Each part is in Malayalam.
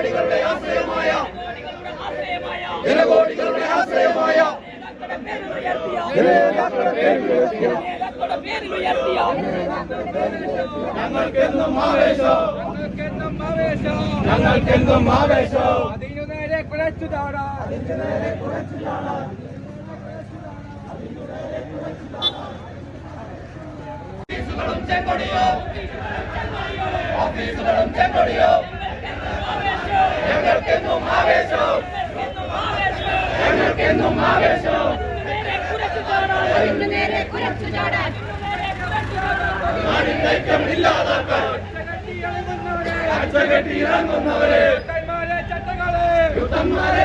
ജനകോടികളുടെ ആശ്രയമായ ജനകോടികളുടെ ആശ്രയമായ ഞങ്ങൾക്കെന്നും ആവേശം ഞങ്ങൾക്കെന്നും ആവേശം. അതിനു നേരെ കുഴച്ചു ചാടാ ഓഫീസുകളും ചെങ്കൊടിയോ ഓഫീസുകളും ചെങ്കൊടിയോ.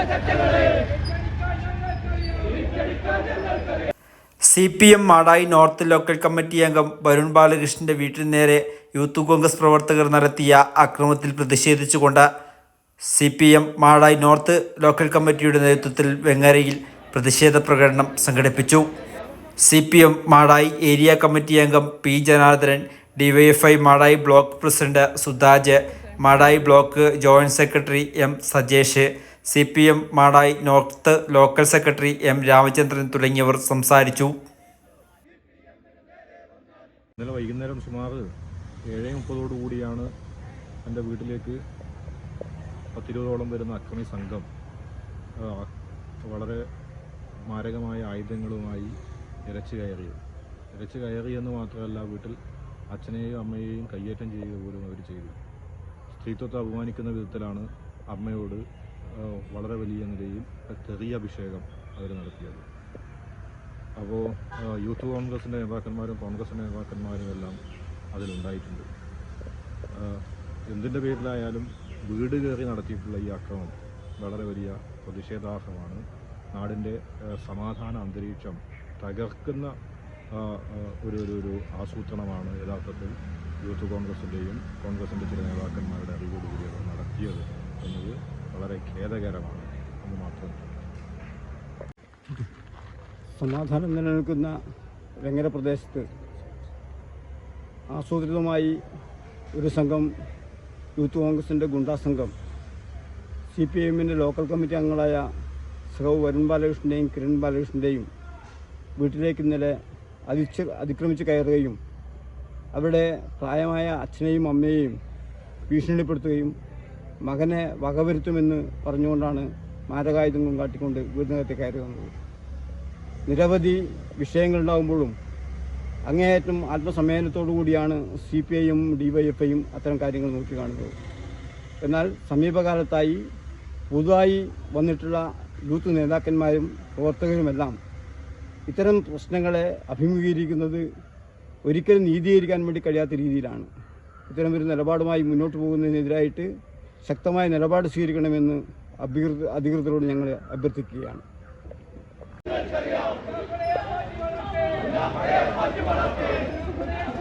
ചട്ടകളെ C P M Madayi north local committee അംഗം വരുൺ ബാലകൃഷ്ണന്റെ വീട്ടിന് നേരെ യൂത്ത് കോൺഗ്രസ് പ്രവർത്തകർ നടത്തിയ അക്രമത്തിൽ പ്രതിഷേധിച്ചുകൊണ്ട് C P M Madayi north local കമ്മിറ്റിയുടെ നേതൃത്വത്തിൽ വെങ്ങരയിൽ പ്രതിഷേധ പ്രകടനം സംഘടിപ്പിച്ചു. C P M Madayi area committee അംഗം P Janardhanan DYFI Madayi block president Sudhaj Madayi block joint secretary M Sajesh C P M Madayi north local secretary M Ramachandran തുടങ്ങിയവർ സംസാരിച്ചു. ഇന്നലെ വൈകുന്നേരം സുമാർ ഏഴ് മുപ്പതോടു കൂടിയാണ് എന്റെ വീട്ടിലേക്ക് പത്തിരുപതോളം വരുന്ന അക്രമി സംഘം വളരെ മാരകമായ ആയുധങ്ങളുമായി ഇരച്ചു കയറി. ഇരച്ചു കയറി എന്ന് മാത്രമല്ല വീട്ടിൽ അച്ഛനെയും അമ്മയെയും കയ്യേറ്റം ചെയ്യുക പോലും അവർ ചെയ്തു. സ്ത്രീത്വത്തെ അപമാനിക്കുന്ന വിധത്തിലാണ് അമ്മയോട് വളരെ വലിയ നിലയിൽ ചെറിയ അഭിഷേകം അവർ നടത്തിയത്. അപ്പോൾ യൂത്ത് കോൺഗ്രസിന്റെ നേതാക്കന്മാരും കോൺഗ്രസിന്റെ നേതാക്കന്മാരും എല്ലാം അതിലുണ്ടായിട്ടുണ്ട്. എന്തിന്റെ പേരിലായാലും വീട് കയറി നടത്തിയിട്ടുള്ള ഈ അക്രമം വളരെ വലിയ പ്രതിഷേധാർഹമാണ്. നാടിന്റെ സമാധാന അന്തരീക്ഷം തകർക്കുന്ന ഒരു ഒരു ഒരു ആസൂത്രണമാണ് യഥാർത്ഥത്തിൽ യൂത്ത് കോൺഗ്രസിന്റെയും കോൺഗ്രസിന്റെ ചില നേതാക്കന്മാരുടെ അറിവോടുകൂടി അവർ നടത്തിയത് എന്നത് വളരെ ഖേദകരമാണ് എന്ന് മാത്രം സമാധാനം നിലനിൽക്കുന്ന വെങ്ങര പ്രദേശത്ത് ആസൂത്രിതമായി ഒരു സംഘം യൂത്ത് കോൺഗ്രസിന്റെ ഗുണ്ടാ സംഘം സി പി എമ്മിന്റെ ലോക്കൽ കമ്മിറ്റി അംഗങ്ങളായ സഹവ് വരുൺ ബാലകൃഷ്ണന്റെയും കിരൺ ബാലകൃഷ്ണന്റെയും വീട്ടിലേക്ക് ഇന്നലെ അതിച്ച് അതിക്രമിച്ച് കയറുകയും അവിടെ പ്രായമായ അച്ഛനെയും അമ്മയെയും ഭീഷണിപ്പെടുത്തുകയും മകനെ വകവരുത്തുമെന്ന് പറഞ്ഞുകൊണ്ടാണ് മാരകായുധങ്ങളും കാട്ടിക്കൊണ്ട് വീടിനകത്ത് കയറി വന്നത് നിരവധി വിഷയങ്ങളുണ്ടാകുമ്പോഴും അങ്ങേയറ്റം ആത്മസമ്മേളനത്തോടു കൂടിയാണ് സി പി ഐയും ഡി വൈ എഫ് ഐയും അത്തരം കാര്യങ്ങൾ നോക്കിക്കാണുന്നത്. എന്നാൽ സമീപകാലത്തായി പുതുതായി വന്നിട്ടുള്ള യൂത്ത് നേതാക്കന്മാരും പ്രവർത്തകരുമെല്ലാം ഇത്തരം പ്രശ്നങ്ങളെ അഭിമുഖീകരിക്കുന്നത് ഒരിക്കലും നീതീകരിക്കാൻ വേണ്ടി കഴിയാത്ത രീതിയിലാണ്. ഇത്തരം ഒരു നിലപാടുമായി മുന്നോട്ട് പോകുന്നതിനെതിരായിട്ട് ശക്തമായ നിലപാട് സ്വീകരിക്കണമെന്ന് അഭികൃ അധികൃതരോട് ഞങ്ങൾ അഭ്യർത്ഥിക്കുകയാണ്. 待ちわらせる!